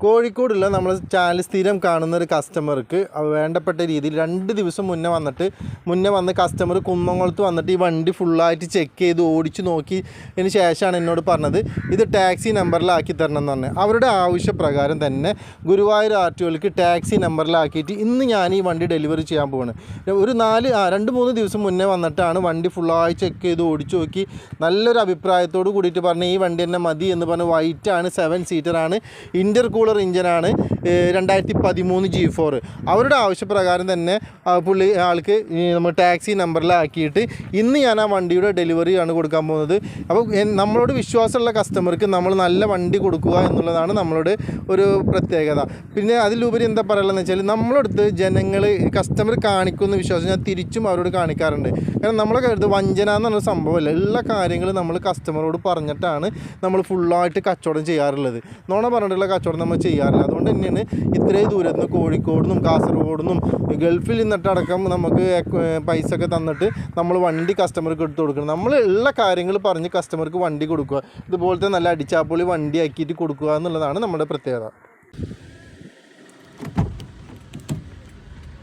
കോഴിക്കോടുള്ള നമ്മൾ ചാനൽ സ്ഥിരം കാണുന്ന ഒരു കസ്റ്റമർക്ക് വേണ്ടപ്പെട്ട രീതിയിൽ രണ്ട് ദിവസം മുന്നേ വന്നിട്ട് മുന്നേ വന്ന് കസ്റ്റമർ കുന്നംകുളത്ത് വന്നിട്ട് ഈ വണ്ടി ഫുള്ളായിട്ട് ചെക്ക് ചെയ്ത് ഓടിച്ച് നോക്കി അതിന് ശേഷമാണ് എന്നോട് പറഞ്ഞത് ഇത് ടാക്സി നമ്പറിലാക്കി തരണം എന്ന് പറഞ്ഞു. അവരുടെ ആവശ്യപ്രകാരം തന്നെ ഗുരുവായൂർ ആർ ടി ഒയിലേക്ക് ടാക്സി നമ്പറിലാക്കിയിട്ട് ഇന്ന് ഞാൻ ഈ വണ്ടി ഡെലിവറി ചെയ്യാൻ പോവാണ്. ഒരു നാല് രണ്ട് മൂന്ന് ദിവസം മുന്നേ വന്നിട്ടാണ് വണ്ടി ഫുള്ളായി ചെക്ക് ചെയ്ത് ഓടിച്ച് നോക്കി. നല്ലൊരു അഭിപ്രായത്തോട് കൂടിയിട്ട് പറഞ്ഞ് ഈ വണ്ടി തന്നെ മതി എന്ന് പറഞ്ഞ് വൈറ്റാണ് സെവൻ സീറ്ററാണ് ഇന്റർ കൂളർ ഇഞ്ചിനാണ് രണ്ടായിരത്തി പതിമൂന്ന് ജി ഫോർ അവരുടെ ആവശ്യപ്രകാരം തന്നെ പുള്ളി ആൾക്ക് നമ്മൾ ടാക്സി നമ്പറിലാക്കിയിട്ട് ഇന്ന് ഞാൻ ആ വണ്ടിയുടെ ഡെലിവറി ആണ് കൊടുക്കാൻ പോകുന്നത്. അപ്പോൾ നമ്മളോട് വിശ്വാസമുള്ള കസ്റ്റമർക്ക് നമ്മൾ നല്ല വണ്ടി കൊടുക്കുക എന്നുള്ളതാണ് നമ്മളുടെ ഒരു പ്രത്യേകത. പിന്നെ അതിലുപരി എന്താ പറയുകയെന്ന് വെച്ചാൽ നമ്മളടുത്ത് ജനങ്ങൾ കസ്റ്റമർ കാണിക്കുന്ന വിശ്വാസം ഞാൻ തിരിച്ചും അവരോട് കാണിക്കാറുണ്ട്. കാരണം നമ്മളെ കരുത് വഞ്ചന എന്ന് പറഞ്ഞ സംഭവമല്ല. എല്ലാ കാര്യങ്ങളും നമ്മൾ കസ്റ്റമറോട് പറഞ്ഞിട്ടാണ് നമ്മൾ ഫുള്ളായിട്ട് കച്ചവടം ചെയ്യാറുള്ളത്. നോണ പറഞ്ഞിട്ടുള്ള കച്ചവടം നമ്മൾ ചെയ്യാറില്ല. അതുകൊണ്ട് തന്നെയാണ് ഇത്രയും ദൂരത്ത് നിന്ന് കോഴിക്കോടുന്നും കാസർഗോഡുന്നും ഗൾഫിൽ നിന്നിട്ടടക്കം നമുക്ക് പൈസ ഒക്കെ തന്നിട്ട് നമ്മൾ വണ്ടി കസ്റ്റമർക്ക് എടുത്ത് കൊടുക്കണം. നമ്മൾ ഉള്ള കാര്യങ്ങൾ പറഞ്ഞ് കസ്റ്റമർക്ക് വണ്ടി കൊടുക്കുക. ഇതുപോലത്തെ നല്ല അടിച്ചാപ്പൊളി വണ്ടി ആക്കിയിട്ട് കൊടുക്കുക എന്നുള്ളതാണ് നമ്മുടെ പ്രത്യേകത.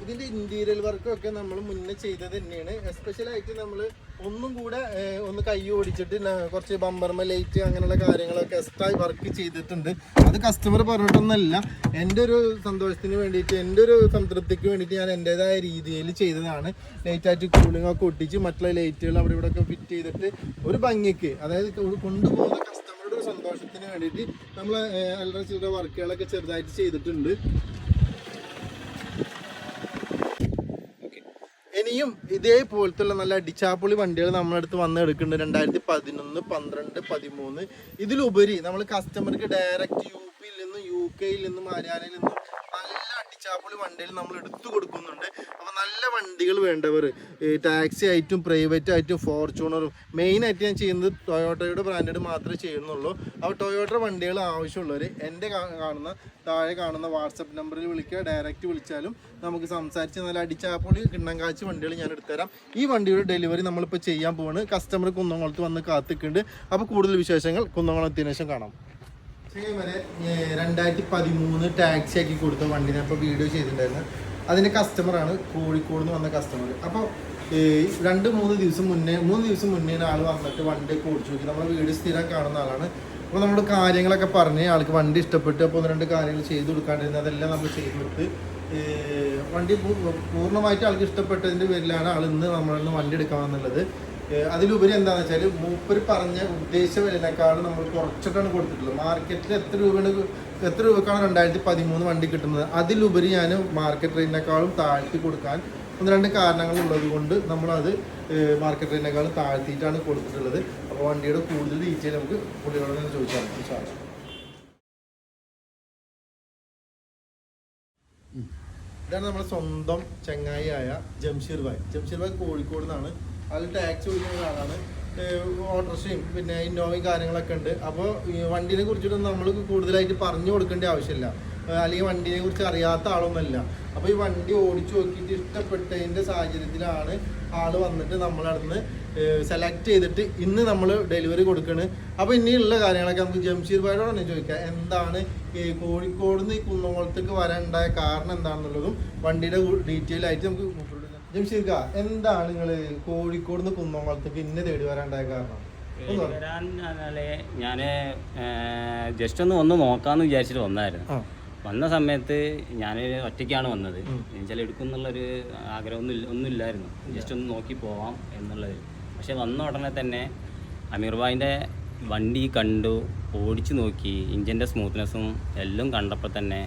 ഇതിന്റെ ഇന്റീരിയൽ വർക്കൊക്കെ നമ്മൾ മുന്നേ ചെയ്തത് തന്നെയാണ്. എസ്പെഷ്യലായിട്ട് നമ്മൾ ഒന്നും കൂടെ ഒന്ന് കൈ ഓടിച്ചിട്ട് കുറച്ച് ബമ്പർമ ലൈറ്റ് അങ്ങനെയുള്ള കാര്യങ്ങളൊക്കെ എക്സ്ട്രാ വർക്ക് ചെയ്തിട്ടുണ്ട്. അത് കസ്റ്റമർ പറഞ്ഞിട്ടൊന്നല്ല എന്റെ ഒരു സന്തോഷത്തിന് വേണ്ടിയിട്ട് എന്റെ ഒരു സംതൃപ്തിക്ക് വേണ്ടിയിട്ട് ഞാൻ എന്റെതായ രീതിയിൽ ചെയ്തതാണ്. ലൈറ്റായിട്ട് കൂളിംഗ് ഒക്കെ ഒട്ടിച്ച് മറ്റുള്ള ലൈറ്റുകൾ അവിടെ ഇവിടെ ഒക്കെ ഫിറ്റ് ചെയ്തിട്ട് ഒരു ഭംഗിക്ക് അതായത് കൊണ്ടുപോകുന്ന കസ്റ്റമറുടെ ഒരു സന്തോഷത്തിന് വേണ്ടിയിട്ട് നമ്മൾ അല്ലറ വർക്കുകളൊക്കെ ചെറുതായിട്ട് ചെയ്തിട്ടുണ്ട്. ഇനിയും ഇതേപോലത്തുള്ള നല്ല അടിച്ചാപ്പൊളി വണ്ടികൾ നമ്മുടെ അടുത്ത് വന്ന് എടുക്കുന്നുണ്ട്. രണ്ടായിരത്തി പതിനൊന്ന് പന്ത്രണ്ട് പതിമൂന്ന്. ഇതിലുപരി നമ്മൾ കസ്റ്റമർക്ക് ഡയറക്റ്റ് യു പിയിൽ നിന്നും യു കെയിൽ നിന്നും ഹരിയാനയിൽ നിന്നും നല്ല വണ്ടിയിൽ നമ്മൾ എടുത്തു കൊടുക്കുന്നുണ്ട്. അപ്പോൾ നല്ല വണ്ടികൾ വേണ്ടവർ ടാക്സി ആയിട്ടും പ്രൈവറ്റ് ആയിട്ടും ഫോർച്യൂണറും മെയിനായിട്ട് ഞാൻ ചെയ്യുന്നത് ടൊയോട്ടയുടെ ബ്രാൻഡഡ് മാത്രമേ ചെയ്യുന്നുള്ളൂ. അപ്പോൾ ടൊയോട്ട വണ്ടികൾ ആവശ്യമുള്ളവർ എന്റെ കാണുന്ന താഴെ കാണുന്ന വാട്സപ്പ് നമ്പറിൽ വിളിക്കുക. ഡയറക്റ്റ് വിളിച്ചാലും നമുക്ക് സംസാരിച്ച് നല്ല അടിച്ചാപ്പൊളി കിണ്ണം കാച്ച് വണ്ടികൾ ഞാൻ എടുത്തുതരാം. ഈ വണ്ടിയുടെ ഡെലിവറി നമ്മളിപ്പോൾ ചെയ്യാൻ പോവാണ്. കസ്റ്റമർ കുന്നംകുളത്ത് വന്ന് കാത്തിക്കുന്നുണ്ട്. അപ്പോൾ കൂടുതൽ വിശേഷങ്ങൾ കുന്നംകുളത്തിനു ശേഷം കാണാം. രണ്ടായിരത്തി പതിമൂന്ന് ടാക്സി ആക്കി കൊടുത്ത വണ്ടി ഞാൻ ഇപ്പോൾ വീഡിയോ ചെയ്തിട്ടുണ്ടായിരുന്നു. അതിന്റെ കസ്റ്റമറാണ് കോഴിക്കോട് നിന്ന് വന്ന കസ്റ്റമർ അപ്പോൾ രണ്ട് മൂന്ന് ദിവസം മുന്നേ മൂന്ന് ദിവസം മുന്നേ ആൾ വന്നിട്ട് വണ്ടി ഓടിച്ചു നോക്കി. നമ്മൾ വീഡിയോ സ്ഥിരം കാണുന്ന ആളാണ്. അപ്പോൾ നമ്മൾ കാര്യങ്ങളൊക്കെ പറഞ്ഞ് ആൾക്ക് വണ്ടി ഇഷ്ടപ്പെട്ടു. അപ്പോൾ ഒന്ന് രണ്ട് കാര്യങ്ങൾ ചെയ്തു കൊടുക്കാണ്ടിരുന്നത് അതെല്ലാം നമ്മൾ ചെയ്തു കൊടുത്ത് വണ്ടി പൂർണമായിട്ട് ആൾക്ക് ഇഷ്ടപ്പെട്ടതിന്റെ പേരിലാണ് ആൾ ഇന്ന് നമ്മളിൽ നിന്ന് വണ്ടി എടുക്കാമെന്നുള്ളത് അതിലുപരി എന്താണെന്ന് വെച്ചാൽ മൂപ്പർ പറഞ്ഞ ഉദ്ദേശ വിലനേക്കാളും നമ്മൾ കുറച്ചിട്ടാണ് കൊടുത്തിട്ടുള്ളത്. മാർക്കറ്റിൽ എത്ര രൂപയാണ് എത്ര രൂപക്കാണ് രണ്ടായിരത്തി പതിമൂന്ന് വണ്ടി കിട്ടുന്നത്? അതിലുപരി ഞാൻ മാർക്കറ്റ് റേറ്റിനേക്കാളും താഴ്ത്തി കൊടുക്കാൻ ഒന്ന് രണ്ട് കാരണങ്ങൾ ഉള്ളത് കൊണ്ട് നമ്മളത് മാർക്കറ്റ് റേറ്റിനേക്കാളും താഴ്ത്തിയിട്ടാണ് കൊടുത്തിട്ടുള്ളത്. അപ്പോൾ വണ്ടിയുടെ കൂടുതൽ ഡീറ്റെയിൽ നമുക്ക് കുട്ടികളോട് തന്നെ ചോദിച്ചാൽ മതി. ഇതാണ് നമ്മുടെ സ്വന്തം ചങ്ങായിയായ ജംഷീർ ഭായ് ജംഷീർ ഭായ് കോഴിക്കോട് നിന്നാണ് അതിൽ ടാക്സ് വിളിക്കുന്ന ആളാണ് ഓട്ടോറിക്ഷയും പിന്നെ ഇന്നോവയും കാര്യങ്ങളൊക്കെ ഉണ്ട്. അപ്പോൾ വണ്ടീനെ കുറിച്ചിട്ടൊന്നും നമ്മൾ കൂടുതലായിട്ട് പറഞ്ഞു കൊടുക്കേണ്ട ആവശ്യമില്ല. അല്ലെങ്കിൽ വണ്ടിനെ കുറിച്ച് അറിയാത്ത ആളൊന്നുമല്ല. അപ്പോൾ ഈ വണ്ടി ഓടിച്ചു നോക്കിയിട്ട് ഇഷ്ടപ്പെട്ടതിന്റെ സാഹചര്യത്തിലാണ് ആൾ വന്നിട്ട് നമ്മളവിടുന്ന് സെലക്ട് ചെയ്തിട്ട് ഇന്ന് നമ്മൾ ഡെലിവറി കൊടുക്കണ്. അപ്പോൾ ഇനിയുള്ള കാര്യങ്ങളൊക്കെ നമുക്ക് ജംഷീർ ഭായിയോടാണ് ചോദിക്കാം. എന്താണ് ഈ കോഴിക്കോട് നിന്ന് ഈ കുന്നംകുളത്തേക്ക് വരാനുണ്ടായ കാരണം എന്താണെന്നുള്ളതും വണ്ടിയുടെ ഡീറ്റെയിൽ ആയിട്ട് നമുക്ക് മൂപ്പരോട് ചോദിക്കാം. ജംഷീർ കാ എന്താണ് നിങ്ങൾ കോഴിക്കോട് നിന്ന് കുന്നോളത്തേക്ക് ഇന്നെ തേടി വരാണ്ടായ കാരണം ഞാൻ ജസ്റ്റ് ഒന്ന് ഒന്ന് നോക്കാന്ന് വിചാരിച്ചിട്ട് വന്നായിരുന്നു. വന്ന സമയത്ത് ഞാൻ ഒറ്റയ്ക്കാണ് വന്നത്. എന്നുവെച്ചാൽ എടുക്കുന്നുള്ളൊരു ആഗ്രഹമൊന്നും ഇല്ല- ഒന്നും ഇല്ലായിരുന്നു. ജസ്റ്റ് ഒന്ന് നോക്കി പോവാം എന്നുള്ളത്. പക്ഷെ വന്ന ഉടനെ തന്നെ അമീർ ഭായിന്റെ വണ്ടി കണ്ടു ഓടിച്ചു നോക്കി ഇഞ്ചിന്റെ സ്മൂത്ത്നെസ്സും എല്ലാം കണ്ടപ്പോൾ തന്നെ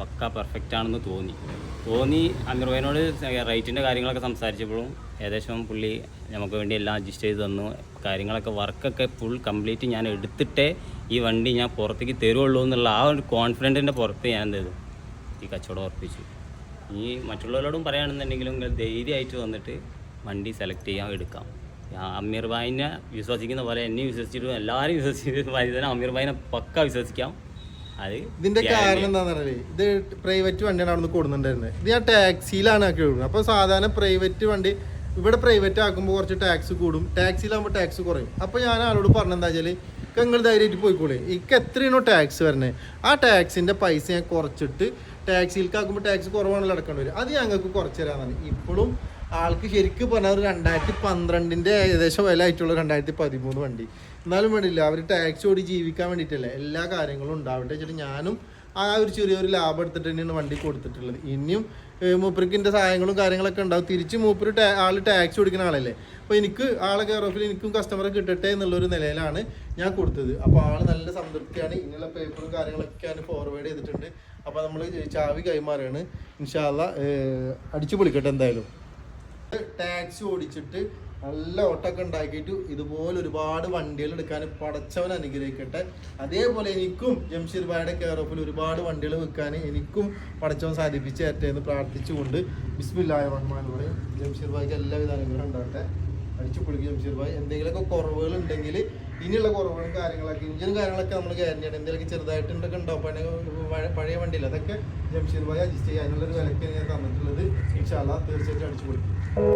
പക്ക പെർഫെക്റ്റ് ആണെന്ന് തോന്നി. തോന്നി അമീർ ഭായിനോട് റേറ്റിന്റെ കാര്യങ്ങളൊക്കെ സംസാരിച്ചപ്പോഴും ഏകദേശം പുള്ളി നമുക്ക് വേണ്ടി എല്ലാം അഡ്ജസ്റ്റ് ചെയ്ത് തന്നു. കാര്യങ്ങളൊക്കെ വർക്കൊക്കെ ഫുൾ കംപ്ലീറ്റ് ഞാൻ എടുത്തിട്ടേ ഈ വണ്ടി ഞാൻ പുറത്തേക്ക് തരുള്ളൂ എന്നുള്ള ആ ഒരു കോൺഫിഡന്റിന്റെ പുറത്ത് ഞാൻ എന്ത് ചെയ്തു? ഈ കച്ചവടം ഉറപ്പിച്ചു. ഇനി മറ്റുള്ളവരോടും പറയുകയാണെന്നുണ്ടെങ്കിലും നിങ്ങൾ ധൈര്യമായിട്ട് വന്നിട്ട് വണ്ടി സെലക്ട് ചെയ്യാം എടുക്കാം. അമീർ ഭായിനെ വിശ്വസിക്കുന്ന പോലെ എന്നെ വിശ്വസിച്ചിട്ടും എല്ലാവരും വിശ്വസിച്ചിട്ട് തന്നെ അമീർ ഭായിനെ പക്ക വിശ്വസിക്കാം. ഇതിന്റെ കാരണം എന്താന്ന് ഇത് പ്രൈവറ്റ് വണ്ടിയാണ് അവിടെ നിന്ന് കൊടുക്കുന്നുണ്ടായിരുന്നത് ഇത് ഞാൻ ടാക്സിയിലാണ് ആക്കി കൊടുക്കുന്നത്. അപ്പൊ സാധാരണ പ്രൈവറ്റ് വണ്ടി ഇവിടെ പ്രൈവറ്റ് ആക്കുമ്പോൾ കുറച്ച് ടാക്സ് കൂടും. ടാക്സിയിലാകുമ്പോൾ ടാക്സ് കുറയും. അപ്പോൾ ഞാൻ ആളോട് പറഞ്ഞെന്താ വെച്ചാൽ നിങ്ങൾ ധൈര്യമായിട്ട് പോയിക്കോളെ. ഇക്ക് എത്രയാണോ ടാക്സ് വരണേ ആ ടാക്സിന്റെ പൈസ ഞാൻ കുറച്ചിട്ട് ടാക്സിയിൽക്കാക്കുമ്പോൾ ടാക്സ് കുറവാണല്ലോ അടക്കേണ്ടി വരും അത് ഞങ്ങൾക്ക് കുറച്ച് തരാന്നാണ്. ഇപ്പോഴും ആൾക്ക് ശരിക്കും പറഞ്ഞാൽ രണ്ടായിരത്തി പന്ത്രണ്ടിന്റെ ഏകദേശം വില ആയിട്ടുള്ള രണ്ടായിരത്തി പതിമൂന്ന് വണ്ടി. എന്നാലും വേണ്ടില്ല. അവർ ടാക്സ് ഓടി ജീവിക്കാൻ വേണ്ടിയിട്ടല്ലേ എല്ലാ കാര്യങ്ങളും ഉണ്ടാവട്ടെ വെച്ചിട്ട് ഞാനും ആ ഒരു ചെറിയൊരു ലാഭം എടുത്തിട്ട് തന്നെയാണ് വണ്ടി കൊടുത്തിട്ടുള്ളത്. ഇനിയും മൂപ്പർക്കിന്റെ സഹായങ്ങളും കാര്യങ്ങളൊക്കെ ഉണ്ടാവും. തിരിച്ച് മൂപ്പർ ടാ ആൾ ടാക്സ് കൊടുക്കുന്ന ആളല്ലേ. അപ്പോൾ എനിക്ക് ആളെ കെയർ ഓഫിൽ എനിക്കും കസ്റ്റമറെ കിട്ടട്ടെ എന്നുള്ളൊരു നിലയിലാണ് ഞാൻ കൊടുത്തത്. അപ്പോൾ ആൾ നല്ല സംതൃപ്തിയാണ്. ഇങ്ങനെയുള്ള പേപ്പറും കാര്യങ്ങളൊക്കെ ഞാൻ ഫോർവേഡ് ചെയ്തിട്ടുണ്ട്. അപ്പോൾ നമ്മൾ ചാവി കൈമാറുകയാണ് ഇൻഷാല്ല അടിച്ചു പൊളിക്കട്ടെ എന്തായാലും. ടാക്സി ഓടിച്ചിട്ട് നല്ല ഓട്ടമൊക്കെ ഉണ്ടാക്കിയിട്ട് ഇതുപോലെ ഒരുപാട് വണ്ടികൾ എടുക്കാൻ പടച്ചവൻ അനുഗ്രഹിക്കട്ടെ. അതേപോലെ എനിക്കും ജംഷീർ ഭായുടെ കെയർ ഓഫിൽ ഒരുപാട് വണ്ടികൾ വെക്കാൻ എനിക്കും പടച്ചവൻ സാധിപ്പിച്ച് തരട്ടെ എന്ന് പ്രാർത്ഥിച്ചുകൊണ്ട് ബിസ്മില്ലായ പറയും. ജംഷീർ ഭായിക്ക് എല്ലാവിധ അനുഗ്രഹം ഉണ്ടാകട്ടെ അടിച്ചു പൊളിക്കും ജംഷീർ ഭായ്. എന്തെങ്കിലുമൊക്കെ കുറവുകൾ ഉണ്ടെങ്കിൽ ഇനിയുള്ള കുറവുകളും കാര്യങ്ങളൊക്കെ ഇഞ്ചിനും കാര്യങ്ങളൊക്കെ നമ്മൾ കയറിയാണ് എന്തെങ്കിലുമൊക്കെ ചെറുതായിട്ടുണ്ടൊക്കെ ഉണ്ടാവും പഴയ- പഴയ വണ്ടിയിൽ. അതൊക്കെ ജംഷീർ ഭായ് അഡ്ജസ്റ്റ് ചെയ്യാനുള്ളൊരു വിലക്ക് ഞാൻ തന്നിട്ടുള്ളത് ഇൻഷാല്ല തീർച്ചയായിട്ടും അടിച്ചു പൊളിക്കും.